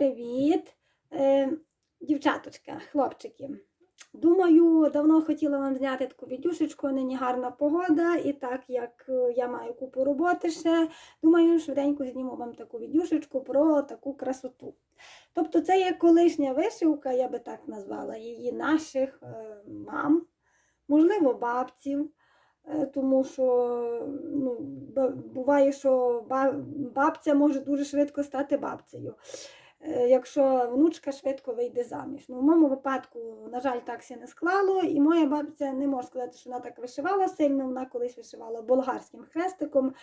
привіт! Е, дівчаточка, хлопчики. Думаю, давно хотіла вам зняти таку відюшечку, нині гарна погода, і так як е, я маю купу роботи ще, думаю, швиденько зніму вам таку відюшечку про таку красоту. Тобто це є колишня вишивка, я би так назвала, її наших е, мам, можливо, бабців. Тому що ну, буває, що бабця може дуже швидко стати бабцею, якщо внучка швидко вийде заміж. Ну, в моєму випадку, на жаль, так все не склало, і моя бабця не можу сказати, що вона так вишивала сильно, вона колись вишивала болгарським хрестиком,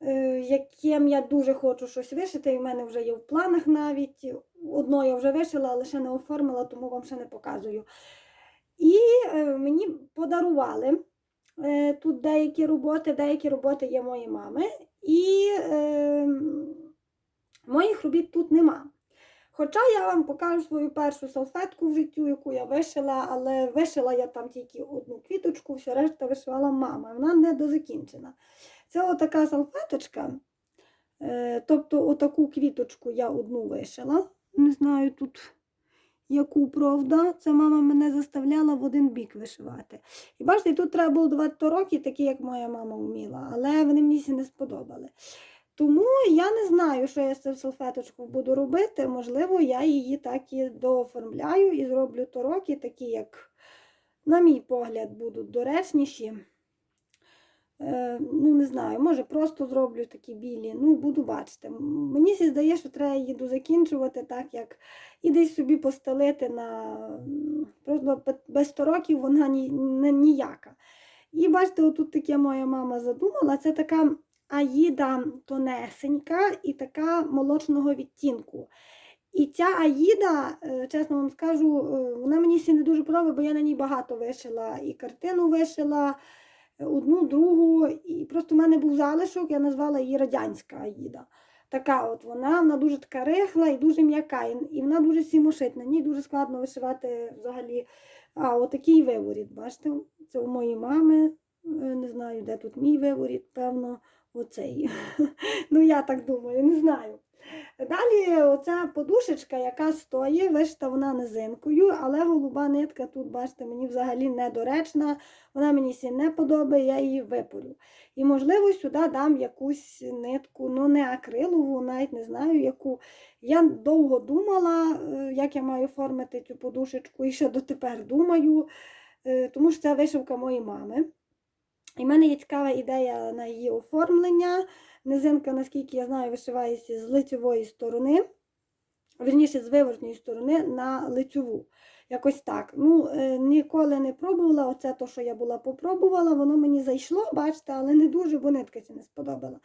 е, яким я дуже хочу щось вишити, і в мене вже є в планах навіть. Одно я вже вишила, але ще не оформила, тому вам ще не показую. І е, мені подарували. Е, Тут деякі роботи, деякі роботи є моєї мами, і е, моїх робіт тут нема. Хоча я вам покажу свою першу салфетку в життю, яку я вишила, але вишила я там тільки одну квіточку, все решта вишивала мама. Вона не дозакінчена. Це отака салфеточка. Е, тобто отаку квіточку я одну вишила. Не знаю тут яку правда. Це мама мене заставляла в один бік вишивати. І бачите, тут треба було давати тороки, такі, як моя мама вміла, але вони мені не сподобали. Тому я не знаю, що я з цим салфеточку буду робити. Можливо, я її так і дооформляю і зроблю тороки, такі, як, на мій погляд, будуть доречніші. Е, ну, не знаю, може просто зроблю такі білі. Ну, буду бачити. Мені здає, що треба її дозакінчувати так, як і десь собі постелити на просто без тороків вона ні, ніяка. І бачите, отут таке моя мама задумала. Це така аїда тонесенька і така молочного відтінку. І ця аїда, е, чесно вам скажу, е, вона мені всі не дуже подобає, бо я на ній багато вишила. І картину вишила, е, одну, другу. І просто в мене був залишок, я назвала її радянська аїда. Така от вона, вона дуже така рихла і дуже м'яка, і вона дуже сімошить. На ній дуже складно вишивати взагалі. А, отакий виворіт, бачите, це у моєї мами. Не знаю, де тут мій виворіт, певно, оцей. ну, я так думаю, не знаю. Далі оця подушечка, яка стоїть, вишита вона низинкою, але голуба нитка тут, бачите, мені взагалі недоречна, вона мені сі не подобає, я її випорю. І, можливо, сюди дам якусь нитку, ну не акрилову, навіть не знаю яку. Я довго думала, е, як я маю оформити цю подушечку, і ще дотепер думаю, е, тому що це вишивка моєї мами. І в мене є цікава ідея на її оформлення. Низинка, наскільки я знаю, вишивається з лицевої сторони, верніше з виворотньої сторони на лицьову. Якось так. Ну, е, ніколи не пробувала. Оце то, що я була попробувала, воно мені зайшло, бачите, але не дуже, бо нитка ця не сподобала.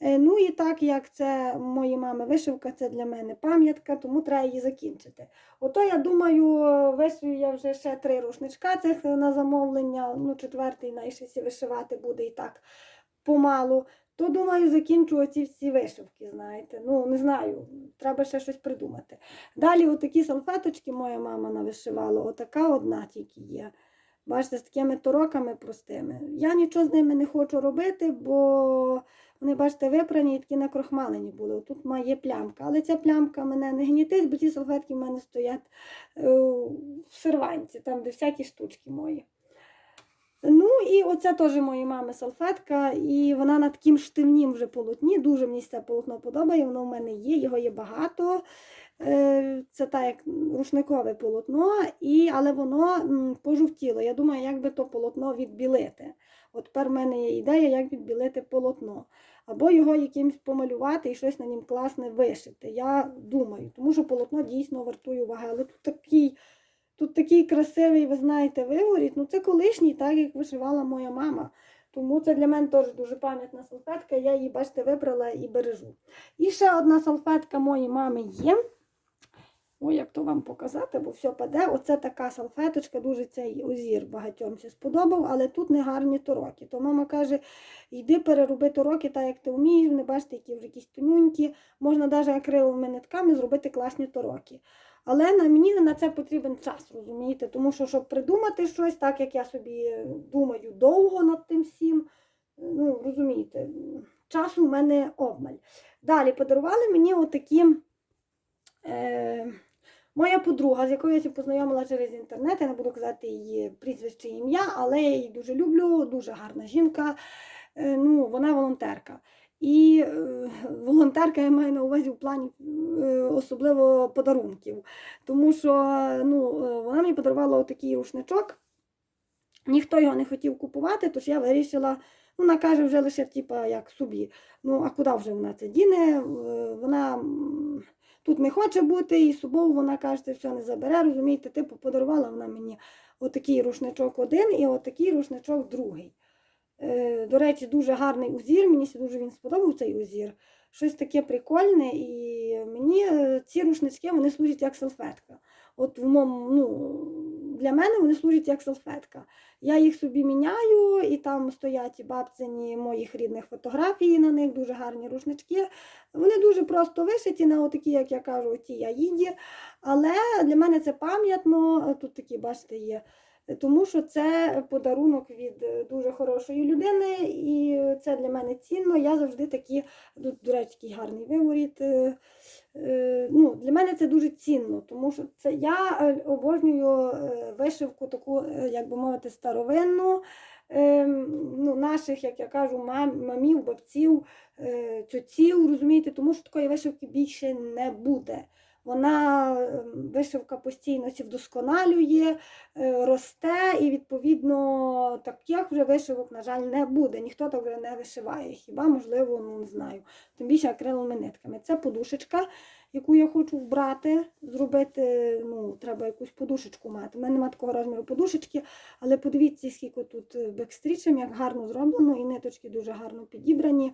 Е, Ну і так як це моєї мами вишивка, це для мене пам'ятка, тому треба її закінчити. Ото я думаю, вишию я вже ще три рушничка цих на замовлення, ну четвертий найшвидше вишивати буде і так помалу. То думаю, закінчу оці всі вишивки, знаєте. Ну, не знаю, треба ще щось придумати. Далі отакі салфеточки моя мама навишивала, отака одна тільки є. Бачите, з такими тороками простими. Я нічого з ними не хочу робити, бо вони, бачите, випрані і такі накрохмалені були. Тут має плямка. Але ця плямка мене не гнітить, бо ці салфетки в мене стоять е, в серванці, там, де всякі штучки мої. Ну і оце теж моєї мами салфетка, і вона на таким штивнім вже полотні. Дуже мені це полотно подобає, воно в мене є, його є багато. Е, Це так як рушникове полотно, і, але воно пожовтіло. Я думаю, як би то полотно відбілити. От тепер в мене є ідея, як відбілити полотно. Або його якимось помалювати і щось на нім класне вишити. Я думаю, тому що полотно дійсно вартує уваги. Але тут такий, тут такий красивий, ви знаєте, виворіт. Ну це колишній, так як вишивала моя мама. Тому це для мене теж дуже пам'ятна салфетка. Я її, бачите, вибрала і бережу. І ще одна салфетка моєї мами є. Ой, як то вам показати, бо все паде. Оце така салфеточка, дуже цей озір багатьом сподобав, але тут не гарні тороки. То мама каже, йди перероби тороки, так як ти вмієш, не бачите, які вже якісь тонюнькі. Можна навіть акриловими нитками зробити класні тороки. Але на мені на це потрібен час, розумієте? Тому що, щоб придумати щось, так як я собі думаю довго над тим всім, ну, розумієте, часу в мене обмаль. Далі подарували мені отакі Е, моя подруга, з якою я ся познайомила через інтернет, я не буду казати її прізвище ім'я, але я її дуже люблю, дуже гарна жінка. Е, ну, вона волонтерка. І е, волонтерка я маю на увазі в плані е, особливо подарунків. Тому що ну, вона мені подарувала отакий рушничок. Ніхто його не хотів купувати, тож я вирішила, ну, вона каже вже лише типа, як собі. Ну, а куди вже вона це діне? Вона тут не хоче бути, і з собою вона каже, це все не забере. Розумієте, типу подарувала вона мені отакий рушничок один і отакий рушничок другий. Е, До речі, дуже гарний узір. Мені дуже він сподобав цей узір. Щось таке прикольне, і мені е, ці рушнички вони служать як салфетка. От в моєму, ну, для мене вони служать як салфетка. Я їх собі міняю, і там стоять бабцині моїх рідних фотографії на них, дуже гарні рушнички. Вони дуже просто вишиті на отакі, як я кажу, ті яїді. Але для мене це пам'ятно. Тут такі, бачите, є. Тому що це подарунок від е, дуже хорошої людини, і це для мене цінно. Я завжди такі, тут, до речі, такий гарний виворіт. е, е, Ну, для мене це дуже цінно, тому що це я обожнюю вишивку, таку, як би мовити, старовинну. е, Ну, наших, як я кажу, мам, мамів, бабців, цьоців, розумієте, тому що такої вишивки більше не буде. Вона е, вишивка постійно сі вдосконалює, е, росте, і відповідно таких вже вишивок, на жаль, не буде. Ніхто так вже не вишиває. Хіба, можливо, ну не знаю. Тим більше акриловими нитками. Це подушечка, яку я хочу вбрати, зробити. Ну, треба якусь подушечку мати. У мене немає такого розміру подушечки, але подивіться, скільки тут бекстрічем, як гарно зроблено, і ниточки дуже гарно підібрані.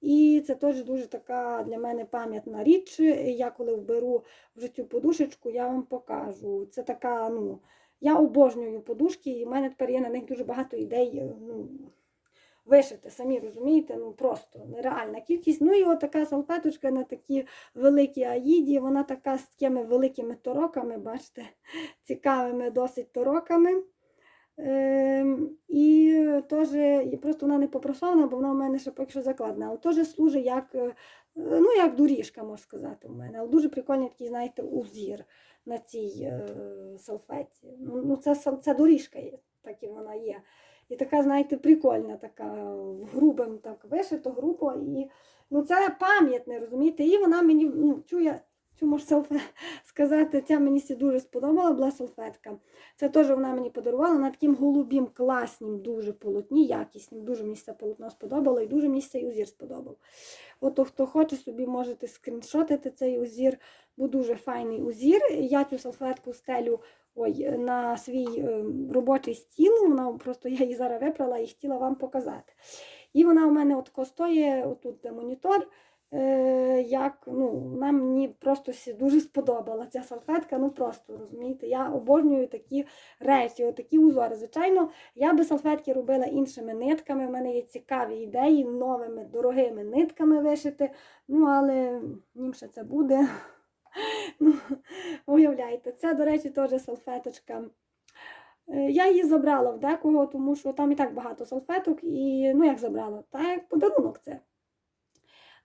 І це теж дуже така для мене пам'ятна річ. Я коли вберу вже цю подушечку, я вам покажу. Це така, ну, я обожнюю подушки, і в мене тепер є на них дуже багато ідей. Ну, Вишити, самі розумієте, ну просто нереальна кількість. Ну і от така салфеточка на такі великі аїді, вона така з такими великими тороками, бачите, цікавими досить тороками. Ем, і теж просто вона не попросована, бо вона в мене ще поки що закладена. Але теж служить як, е, ну, як доріжка, можна сказати, у мене. Але дуже прикольний такий, знаєте, узір на цій е, салфеті. Ну, ну, це, це доріжка є, так і вона є. І така, знаєте, прикольна, така грубим так вишито, грубо. І, ну, це пам'ятне, розумієте? І вона мені, ну, я. Цю можу салфе- сказати, ця мені дуже сподобала, була салфетка. Це теж вона мені подарувала на таким голубім, класнім, дуже полотні, якіснім. Дуже мені це полотно сподобало і дуже мені цей узір сподобав. От хто хоче, собі можете скріншотити цей узір, бо дуже файний узір. Я цю салфетку стелю ой, на свій е, робочий стіл. Вона просто я її зараз випрала і хотіла вам показати. І вона у мене от стоїть, отут де монітор. Е, як ну, вона мені просто дуже сподобала ця салфетка. Ну просто розумієте, я обожнюю такі речі, отакі узори. Звичайно, я би салфетки робила іншими нитками. У мене є цікаві ідеї, новими дорогими нитками вишити. Ну, але нім ще це буде. Ну, уявляєте, це, до речі, теж салфеточка. Е, Я її забрала в декого, тому що там і так багато салфеток, і ну як забрала, так як подарунок це.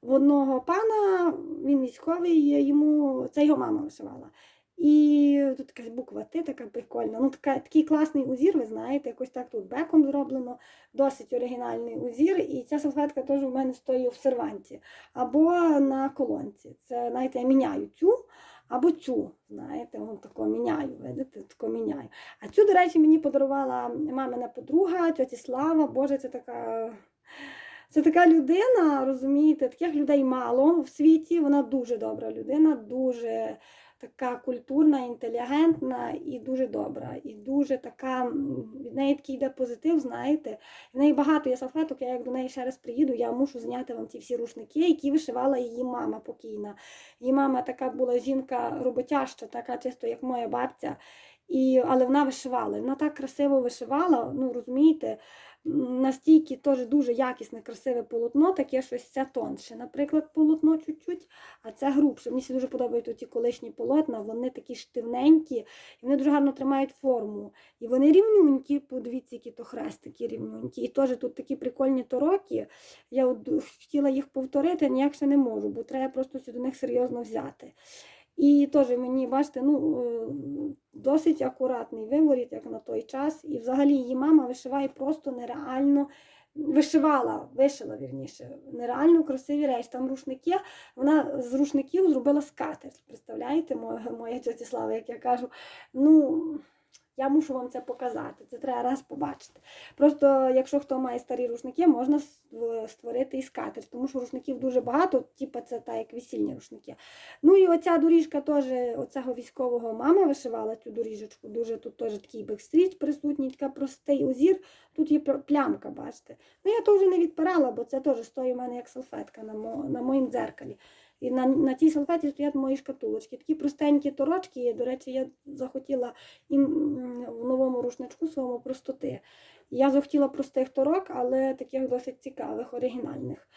В одного пана, він військовий, йому це його мама вишивала. І тут така буква Т, така прикольна. Ну, така, такий класний узір, ви знаєте, якось так тут беком зроблено, досить оригінальний узір. І ця салфетка теж у мене стоїть в серванті або на колонці. Це, знаєте, я міняю цю або цю. Знаєте, от тако міняю, видите, тако міняю. А цю, до речі, мені подарувала мамина подруга, тьоті Слава. Боже, це така. Це така людина, розумієте, таких людей мало в світі. Вона дуже добра людина, дуже така культурна, інтелігентна і дуже добра. І дуже така, від неї такий йде позитив, знаєте. В неї багато є салфеток, я як до неї ще раз приїду, я мушу зняти вам ці всі рушники, які вишивала її мама покійна. Її мама така була жінка роботяща, така чисто, як моя бабця. І, але вона вишивала. Вона так красиво вишивала, ну розумієте, настільки теж дуже якісне, красиве полотно, таке щось це тонше. Наприклад, полотно чуть-чуть, а це грубше. Мені дуже подобають ті колишні полотна, вони такі штивненькі, і вони дуже гарно тримають форму. І вони рівнюнькі, подивіться, які то хрестики рівнюнькі. І теж тут такі прикольні тороки. Я от хотіла їх повторити, ніяк ще не можу, бо треба просто до них серйозно взяти. І теж мені, бачите, ну, е, досить акуратний виворіт, як на той час. І взагалі її мама вишиває просто нереально. Вишивала, вишила вірніше, нереально красиві речі. Там рушники, вона з рушників зробила скатерть. Представляєте, моя, моя тетя Слава, як я кажу. Ну, я мушу вам це показати. Це треба раз побачити. Просто, якщо хто має старі рушники, можна ст- створити і скатерть, тому що рушників дуже багато, типу це так, як весільні рушники. Ну і оця доріжка теж оцього військового мама вишивала цю доріжечку. Дуже тут теж такий бекстріч присутній, така простий узір. Тут є плямка, бачите. Ну я то вже не відпирала, бо це теж стоїть у мене як салфетка на, мо, на моїм дзеркалі. І на, на тій салфеті стоять мої шкатулочки. Такі простенькі торочки. До речі, я захотіла і в новому рушничку своєму простоти. Я захотіла простих торок, але таких досить цікавих, оригінальних.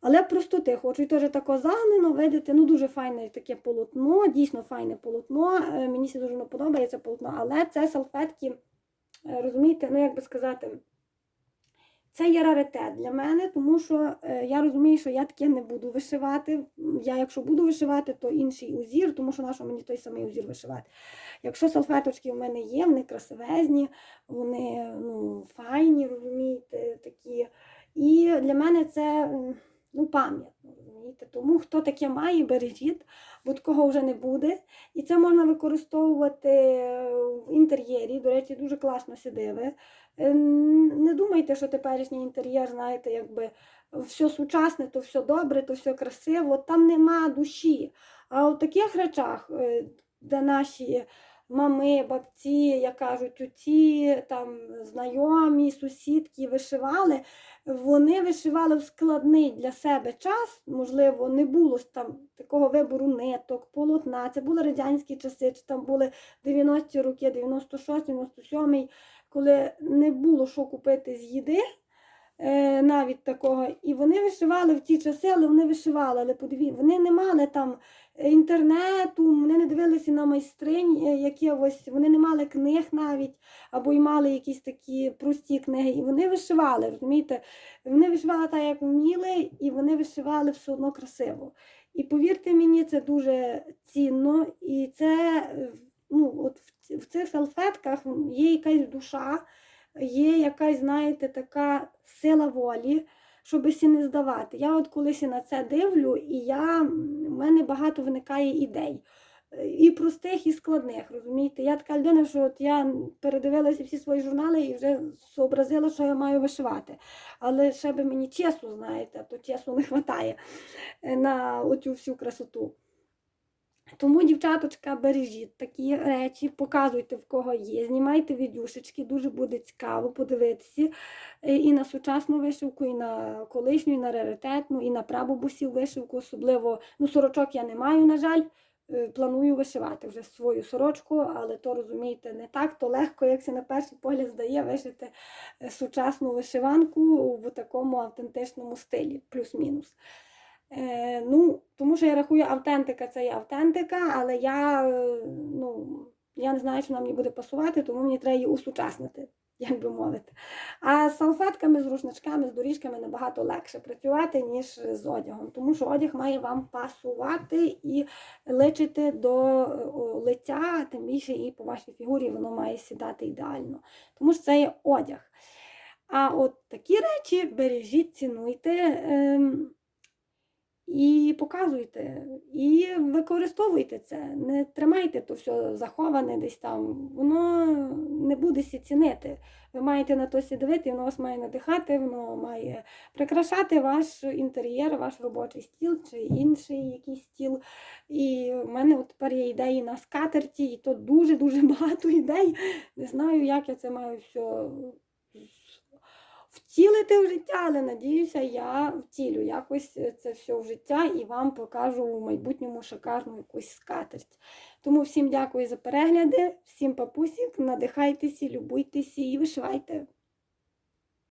Але простоти хочу. І теж тако загнено, видите, ну дуже файне таке полотно, дійсно файне полотно. Е, Мені дуже подобається полотно, але це салфетки, е, розумієте, ну як би сказати, це є раритет для мене, тому що е, я розумію, що я таке не буду вишивати. Я, якщо буду вишивати, то інший узір, тому що нащо мені той самий узір вишивати. Якщо салфеточки в мене є, вони красивезні, вони ну, файні, розумієте, такі. І для мене це ну, пам'ятно, розумієте. Тому хто таке має, бережіть, бо такого вже не буде. І це можна використовувати е, в інтер'єрі. До речі, дуже класно сидиве. Не думайте, що теперішній інтер'єр, знаєте, якби все сучасне, то все добре, то все красиво. Там нема душі. А у таких речах, е, де наші мами, бабці, як кажуть, оці там знайомі, сусідки вишивали, вони вишивали в складний для себе час. Можливо, не було там такого вибору ниток, полотна. Це були радянські часи, чи там були 90-ті роки, 96 97 коли не було що купити з їди. е, Навіть такого, і вони вишивали в ті часи, але вони вишивали. Але подиві, вони не мали там інтернету, вони не дивилися на майстринь е, якихось, вони не мали книг навіть, або й мали якісь такі прості книги. І вони вишивали, розумієте? Вони вишивали так, як вміли, і вони вишивали все одно красиво. І повірте мені, це дуже цінно. І це ну, от в цих салфетках є якась душа, є якась, знаєте, така сила волі, щоб сі не здавати. Я от колись на це дивлю, і я, в мене багато виникає ідей. Е, І простих, і складних, розумієте? Я така людина, що от я передивилася всі свої журнали і вже зобразила, що я маю вишивати. Але ще би мені часу, знаєте, то часу не вистачає на оцю всю красоту. Тому, дівчаточка, бережіть такі речі, показуйте, в кого є, знімайте відюшечки, дуже буде цікаво подивитися е, і на сучасну вишивку, і на колишню, і на раритетну, і на прабабусів вишивку. Особливо, ну, сорочок я не маю, на жаль. Е, Планую вишивати вже свою сорочку, але то розумієте, не так то легко, як це на перший погляд здає, вишити е, сучасну вишиванку в такому автентичному стилі, плюс-мінус. Е, ну, тому що я рахую, автентика це є автентика, але я, е, ну, я не знаю, що нам мені буде пасувати, тому мені треба її усучаснити, як би мовити. А з салфетками, з рушничками, з доріжками набагато легше працювати, ніж з одягом, тому що одяг має вам пасувати і личити до е, лиця, тим більше і по вашій фігурі воно має сідати ідеально. Тому що це є одяг. А от такі речі бережіть, цінуйте. ем, і показуйте, і використовуйте це. Не тримайте то все заховане десь там. Воно не буде сі цінити. Ви маєте на то сі дивити, воно вас має надихати, воно має прикрашати ваш інтер'єр, ваш робочий стіл чи інший якийсь стіл. І в мене от тепер є ідеї на скатерті, і то дуже-дуже багато ідей. Не знаю, як я це маю все втілити в життя, але надіюся, я втілю якось це все в життя і вам покажу в майбутньому шикарну якусь скатерть. Тому всім дякую за перегляди, всім папусік, надихайтеся, любуйтеся і вишивайте.